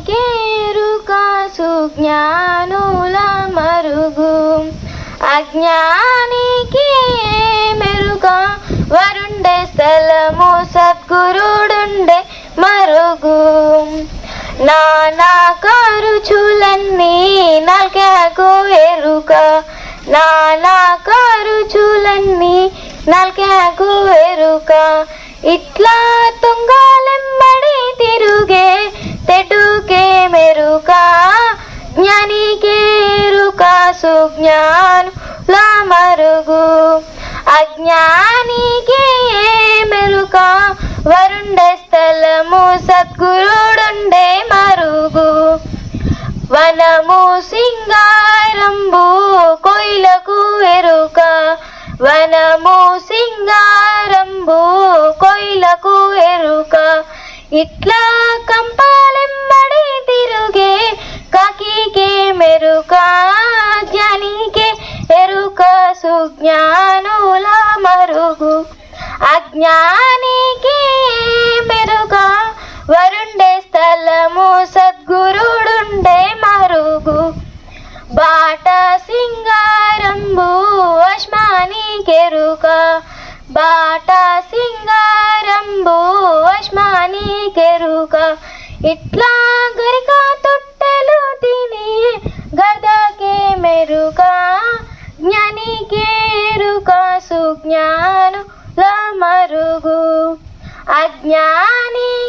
అజ్ఞానికేరుక సుజ్ఞానుల మరుగు. అజ్ఞానికి మెరుగ వరుండే స్థలము సద్గురుడుండే మరుగు. నానా ఖర్చులన్నీ నల్కకు ఎరుక. నానా ఖర్చులన్నీ నల్కకు ఎరుక. ఇట్లా తుంగాలెమ్మడి జ్ఞానికేరుక సుజ్ఞానుల మరుగు అజ్ఞానికి మెరుక వరుండే స్థలము సద్గురుడుండే మరుగు వనము సింగారంబు కొయిలకు ఎరుక వనము సింగారంబు కొయిలకు ఎరుక ఇట్లా కంప జ్ఞానుల మరుగు అజ్ఞానికి మెరుగ వరుండే స్థలము సద్గురుడుండే మరుగు. బాట సింగారంబు అశ్మాని కెరుక బాట సింగారంబు అశ్మాని కెరుక ఇట్లా గరిక తొట్టెలు తిని గదకే మెరుక జ్ఞానికే సుజ్ఞానుల మరుగు. అజ్ఞాని